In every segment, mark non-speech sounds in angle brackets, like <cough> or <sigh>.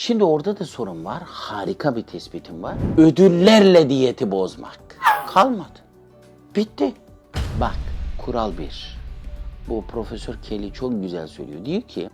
Şimdi orada da sorun var. Harika bir tespitim var. Ödüllerle diyeti bozmak. Kalmadı. Bitti. Bak kural bir. Bu Profesör Kelly çok güzel söylüyor. Diyor ki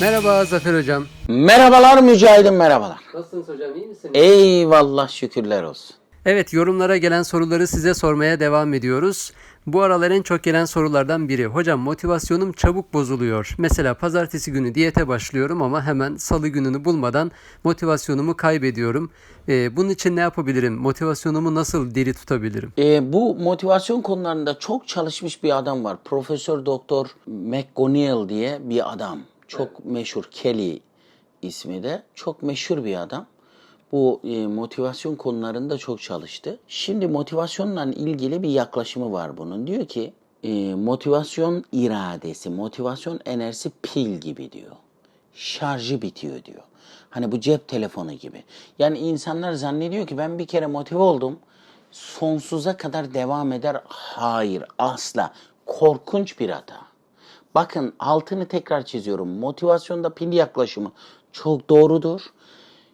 Merhaba Zafer Hocam. merhabalar mücahidim merhabalar. Nasılsınız hocam iyi misiniz? Eyvallah şükürler olsun. Evet yorumlara gelen soruları size sormaya devam ediyoruz. Bu aralar en çok gelen sorulardan biri. Hocam motivasyonum çabuk bozuluyor. Mesela pazartesi günü diyete başlıyorum ama hemen salı gününü bulmadan motivasyonumu kaybediyorum. Ee, bunun için ne yapabilirim? Motivasyonumu nasıl diri tutabilirim? Ee, bu motivasyon konularında çok çalışmış bir adam var. Profesör Doktor McGonigal diye bir adam. Çok meşhur Kelly ismi de. Çok meşhur bir adam. Bu e, motivasyon konularında çok çalıştı. Şimdi motivasyonla ilgili bir yaklaşımı var bunun. Diyor ki e, motivasyon iradesi, motivasyon enerjisi pil gibi diyor. Şarjı bitiyor diyor. Hani bu cep telefonu gibi. Yani insanlar zannediyor ki ben bir kere motive oldum sonsuza kadar devam eder. Hayır, asla. Korkunç bir hata. Bakın altını tekrar çiziyorum. Motivasyonda pil yaklaşımı çok doğrudur.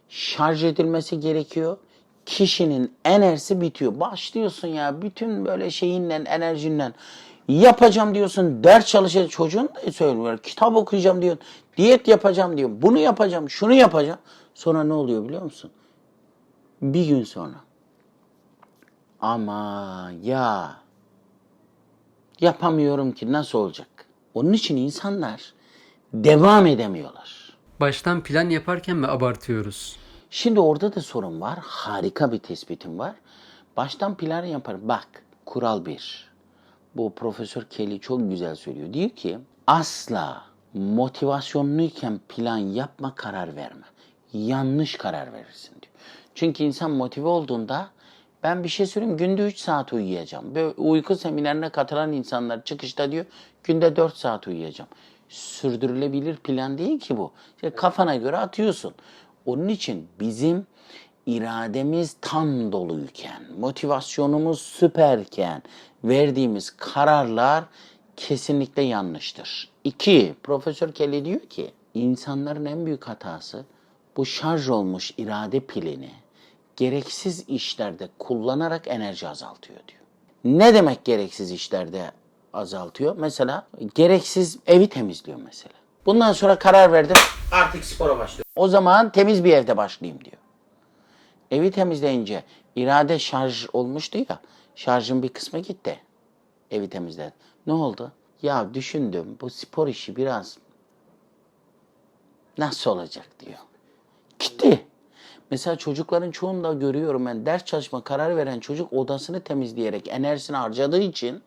Şarj edilmesi gerekiyor. Kişinin enerjisi bitiyor. Başlıyorsun ya bütün böyle şeyinle, enerjinle. Yapacağım diyorsun, ders çalışacağım. Çocuğun da söylüyor. Kitap okuyacağım diyorsun. Diyet yapacağım diyor. Bunu yapacağım, şunu yapacağım. Sonra ne oluyor biliyor musun? Bir gün sonra ama ya yapamıyorum ki nasıl olacak? Onun için insanlar devam edemiyorlar. Baştan plan yaparken mi abartıyoruz? Şimdi orada da sorun var. Harika bir tespitim var. Baştan plan yapar. Bak kural bir. Bu Profesör Kelly çok güzel söylüyor. Diyor ki asla motivasyonluyken plan yapma karar verme. Yanlış karar verirsin diyor. Çünkü insan motive olduğunda ben bir şey söyleyeyim günde 3 saat uyuyacağım. Böyle uyku seminerine katılan insanlar çıkışta diyor günde 4 saat uyuyacağım. Sürdürülebilir plan değil ki bu. İşte kafana göre atıyorsun. Onun için bizim irademiz tam doluyken, motivasyonumuz süperken verdiğimiz kararlar kesinlikle yanlıştır. İki, Profesör Kelly diyor ki insanların en büyük hatası bu şarj olmuş irade pilini gereksiz işlerde kullanarak enerji azaltıyor diyor. Ne demek gereksiz işlerde azaltıyor? Mesela gereksiz evi temizliyor mesela. Bundan sonra karar verdim artık spora başlıyorum. O zaman temiz bir evde başlayayım diyor. Evi temizleyince irade şarj olmuştu ya. Şarjın bir kısmı gitti. Evi temizledim. Ne oldu? Ya düşündüm bu spor işi biraz nasıl olacak diyor. Gitti. Mesela çocukların çoğunda görüyorum ben ders çalışma karar veren çocuk odasını temizleyerek enerjisini harcadığı için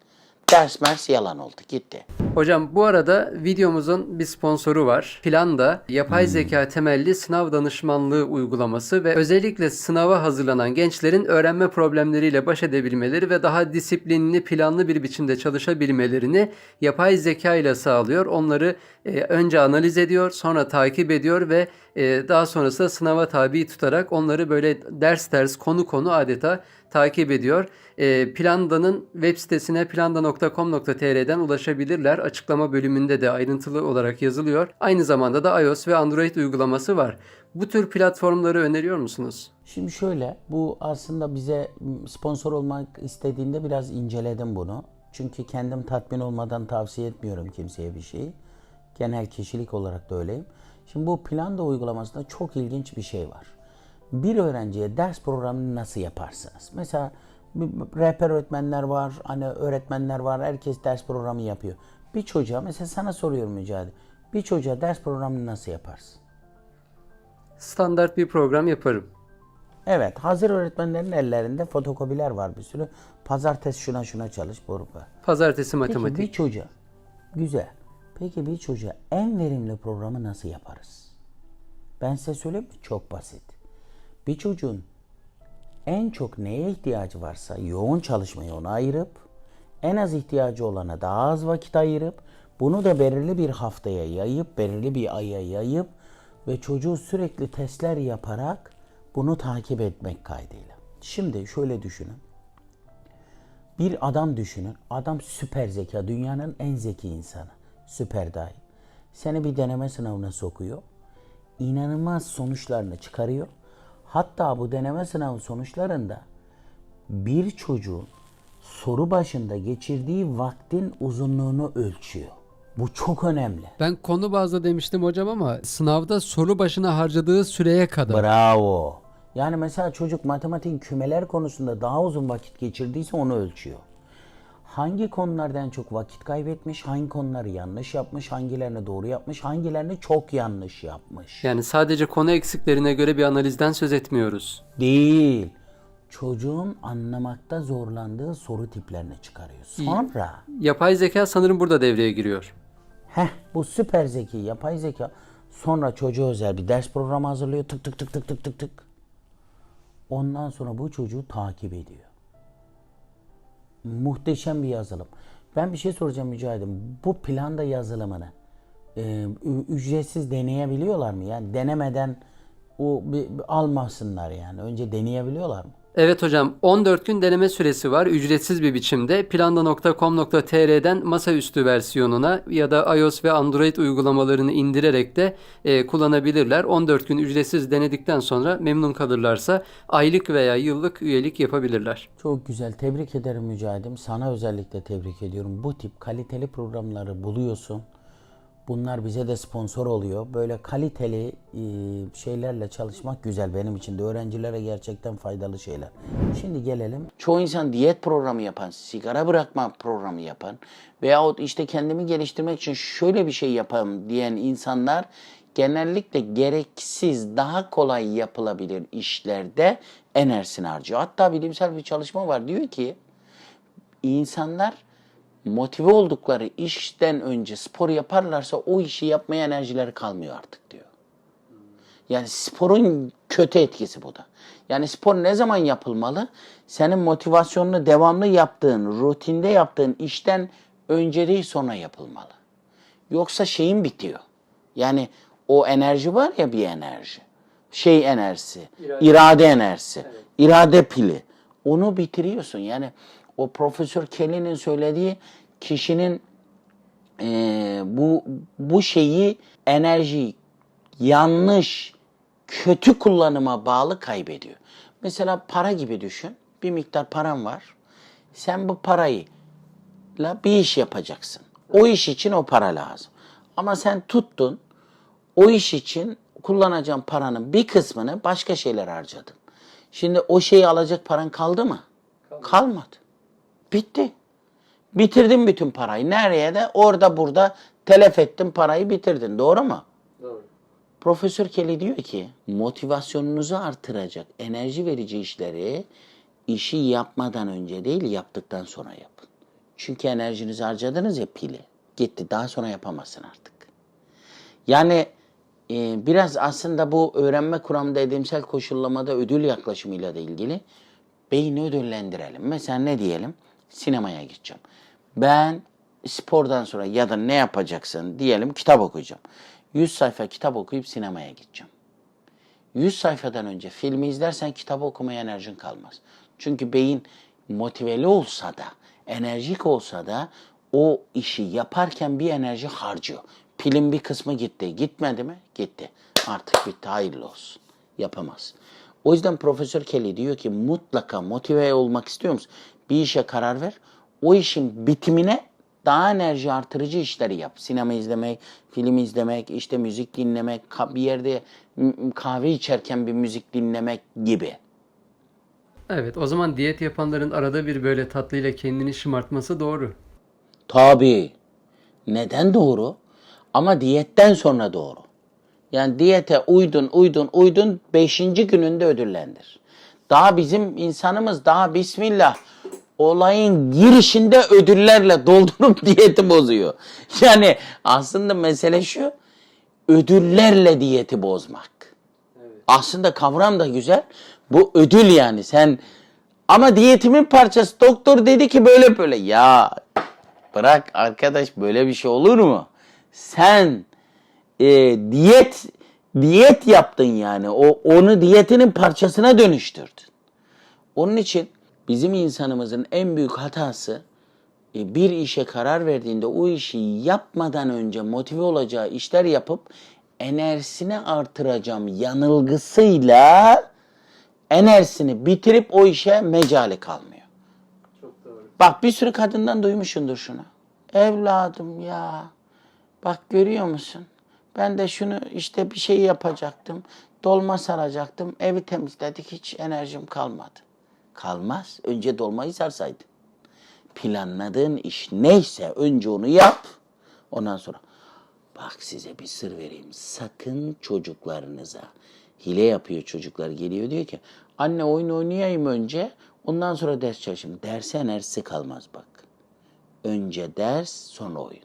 ders mers yalan oldu gitti. Hocam bu arada videomuzun bir sponsoru var. Planda yapay zeka temelli sınav danışmanlığı uygulaması ve özellikle sınava hazırlanan gençlerin öğrenme problemleriyle baş edebilmeleri ve daha disiplinli, planlı bir biçimde çalışabilmelerini yapay zeka ile sağlıyor. Onları e, önce analiz ediyor, sonra takip ediyor ve e, daha sonrasında sınava tabi tutarak onları böyle ders ders, konu konu adeta takip ediyor. E, Planda'nın web sitesine planda.com.tr'den ulaşabilirler. Açıklama bölümünde de ayrıntılı olarak yazılıyor. Aynı zamanda da iOS ve Android uygulaması var. Bu tür platformları öneriyor musunuz? Şimdi şöyle, bu aslında bize sponsor olmak istediğinde biraz inceledim bunu. Çünkü kendim tatmin olmadan tavsiye etmiyorum kimseye bir şeyi. Genel kişilik olarak da öyleyim. Şimdi bu planda uygulamasında çok ilginç bir şey var. Bir öğrenciye ders programını nasıl yaparsınız? Mesela rehber öğretmenler var, hani öğretmenler var, herkes ders programı yapıyor. Bir çocuğa, mesela sana soruyorum Mücadele, bir çocuğa ders programını nasıl yaparsın? Standart bir program yaparım. Evet, hazır öğretmenlerin ellerinde fotokopiler var bir sürü. Pazartesi şuna şuna çalış, var. Pazartesi Peki matematik. bir çocuğa, güzel. Peki bir çocuğa en verimli programı nasıl yaparız? Ben size söyleyeyim mi? Çok basit. Bir çocuğun en çok neye ihtiyacı varsa yoğun çalışmayı ona ayırıp, en az ihtiyacı olana daha az vakit ayırıp, bunu da belirli bir haftaya yayıp, belirli bir aya yayıp ve çocuğu sürekli testler yaparak bunu takip etmek kaydıyla. Şimdi şöyle düşünün. Bir adam düşünün. Adam süper zeka. Dünyanın en zeki insanı. Süper dahi. Seni bir deneme sınavına sokuyor. İnanılmaz sonuçlarını çıkarıyor. Hatta bu deneme sınavı sonuçlarında bir çocuğun soru başında geçirdiği vaktin uzunluğunu ölçüyor. Bu çok önemli. Ben konu bazlı demiştim hocam ama sınavda soru başına harcadığı süreye kadar. Bravo. Yani mesela çocuk matematik kümeler konusunda daha uzun vakit geçirdiyse onu ölçüyor. Hangi konulardan çok vakit kaybetmiş, hangi konuları yanlış yapmış, hangilerini doğru yapmış, hangilerini çok yanlış yapmış. Yani sadece konu eksiklerine göre bir analizden söz etmiyoruz. Değil. Çocuğun anlamakta zorlandığı soru tiplerini çıkarıyor. Sonra Yapay zeka sanırım burada devreye giriyor. Heh bu süper zeki yapay zeka sonra çocuğa özel bir ders programı hazırlıyor tık tık tık tık tık tık tık. Ondan sonra bu çocuğu takip ediyor. Muhteşem bir yazılım. Ben bir şey soracağım Mücahit'im. Bu planda yazılımını e, ücretsiz deneyebiliyorlar mı? Yani denemeden o bir, bir almasınlar yani. Önce deneyebiliyorlar mı? Evet hocam 14 gün deneme süresi var ücretsiz bir biçimde. Planda.com.tr'den masaüstü versiyonuna ya da iOS ve Android uygulamalarını indirerek de e, kullanabilirler. 14 gün ücretsiz denedikten sonra memnun kalırlarsa aylık veya yıllık üyelik yapabilirler. Çok güzel. Tebrik ederim Mücahit'im. Sana özellikle tebrik ediyorum. Bu tip kaliteli programları buluyorsun. Bunlar bize de sponsor oluyor. Böyle kaliteli e, şeylerle çalışmak güzel benim için de. Öğrencilere gerçekten faydalı şeyler. Şimdi gelelim. Çoğu insan diyet programı yapan, sigara bırakma programı yapan veyahut işte kendimi geliştirmek için şöyle bir şey yapayım diyen insanlar genellikle gereksiz, daha kolay yapılabilir işlerde enerjisini harcıyor. Hatta bilimsel bir çalışma var. Diyor ki insanlar motive oldukları işten önce spor yaparlarsa o işi yapmaya enerjileri kalmıyor artık diyor. Yani sporun kötü etkisi bu da. Yani spor ne zaman yapılmalı? Senin motivasyonunu devamlı yaptığın, rutinde yaptığın işten önce değil sonra yapılmalı. Yoksa şeyin bitiyor. Yani o enerji var ya bir enerji. Şey enerjisi, irade, enerjisi, irade pili. Onu bitiriyorsun. Yani o Profesör Kelly'nin söylediği kişinin eee, bu bu şeyi enerjiyi yanlış, kötü kullanıma bağlı kaybediyor. Mesela para gibi düşün. Bir miktar paran var. Sen bu parayı la bir iş yapacaksın. O iş için o para lazım. Ama sen tuttun o iş için kullanacağın paranın bir kısmını başka şeyler harcadın. Şimdi o şeyi alacak paran kaldı mı? Kalmadı. Bitti. Bitirdin bütün parayı. Nereye de orada burada telef ettin parayı bitirdin. Doğru mu? Doğru. Profesör Kelly diyor ki motivasyonunuzu artıracak, enerji verici işleri işi yapmadan önce değil yaptıktan sonra yapın. Çünkü enerjinizi harcadınız ya pili. Gitti daha sonra yapamazsın artık. Yani e, biraz aslında bu öğrenme kuramda edimsel koşullamada ödül yaklaşımıyla da ilgili beyni ödüllendirelim. Mesela ne diyelim? Sinemaya gideceğim. Ben spordan sonra ya da ne yapacaksın diyelim kitap okuyacağım. 100 sayfa kitap okuyup sinemaya gideceğim. 100 sayfadan önce filmi izlersen kitap okumaya enerjin kalmaz. Çünkü beyin motiveli olsa da, enerjik olsa da o işi yaparken bir enerji harcıyor. Pilin bir kısmı gitti. Gitmedi mi? Gitti. Artık bitti. Hayırlı olsun. Yapamaz. O yüzden Profesör Kelly diyor ki mutlaka motive olmak istiyor musun? Bir işe karar ver. O işin bitimine daha enerji artırıcı işleri yap. Sinema izlemek, film izlemek, işte müzik dinlemek, bir yerde kahve içerken bir müzik dinlemek gibi. Evet o zaman diyet yapanların arada bir böyle tatlıyla kendini şımartması doğru. Tabii. Neden doğru? Ama diyetten sonra doğru. Yani diyete uydun, uydun, uydun, beşinci gününde ödüllendir. Daha bizim insanımız daha bismillah olayın girişinde ödüllerle doldurup <laughs> diyeti bozuyor. Yani aslında mesele şu, ödüllerle diyeti bozmak. Aslında kavram da güzel. Bu ödül yani sen ama diyetimin parçası doktor dedi ki böyle böyle. Ya bırak arkadaş böyle bir şey olur mu? Sen e, diyet diyet yaptın yani. O onu diyetinin parçasına dönüştürdün. Onun için bizim insanımızın en büyük hatası e, bir işe karar verdiğinde o işi yapmadan önce motive olacağı işler yapıp enerjisini artıracağım yanılgısıyla enerjisini bitirip o işe mecali kalmıyor. Çok doğru. Bak bir sürü kadından duymuşsundur şunu. Evladım ya. Bak görüyor musun? Ben de şunu işte bir şey yapacaktım. Dolma saracaktım. Evi temizledik. Hiç enerjim kalmadı. Kalmaz. Önce dolmayı sarsaydın. Planladığın iş neyse önce onu yap. Ondan sonra bak size bir sır vereyim. Sakın çocuklarınıza hile yapıyor çocuklar geliyor diyor ki anne oyun oynayayım önce ondan sonra ders çalışayım. Derse enerjisi kalmaz bak. Önce ders sonra oyun.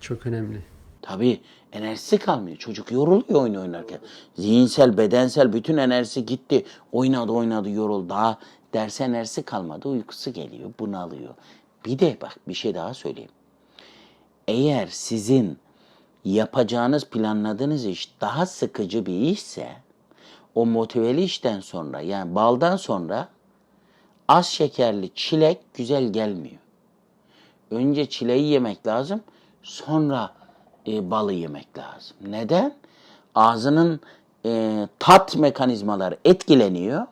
Çok önemli. Tabii enerjisi kalmıyor. Çocuk yoruluyor oyun oynarken. Zihinsel, bedensel bütün enerjisi gitti. Oynadı oynadı yoruldu. Daha derse enerjisi kalmadı. Uykusu geliyor, bunalıyor. Bir de bak bir şey daha söyleyeyim. Eğer sizin yapacağınız, planladığınız iş daha sıkıcı bir işse o motiveli işten sonra yani baldan sonra az şekerli çilek güzel gelmiyor. Önce çileği yemek lazım, sonra e, balı yemek lazım. Neden? Ağzının e, tat mekanizmaları etkileniyor.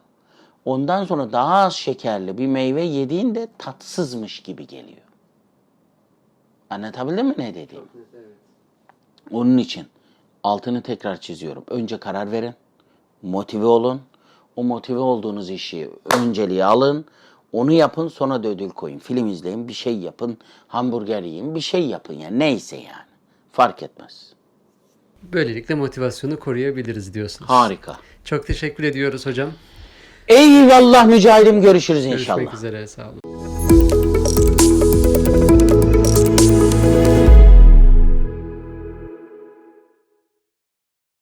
Ondan sonra daha az şekerli bir meyve yediğinde tatsızmış gibi geliyor. Anlatabildim mi ne dediğimi? Onun için altını tekrar çiziyorum. Önce karar verin. Motive olun. O motive olduğunuz işi önceliğe alın. Onu yapın sonra da ödül koyun. Film izleyin, bir şey yapın. Hamburger yiyin, bir şey yapın yani. Neyse yani. Fark etmez. Böylelikle motivasyonu koruyabiliriz diyorsunuz. Harika. Çok teşekkür ediyoruz hocam. Eyvallah mücahidim görüşürüz inşallah. Görüşmek üzere. Sağ olun.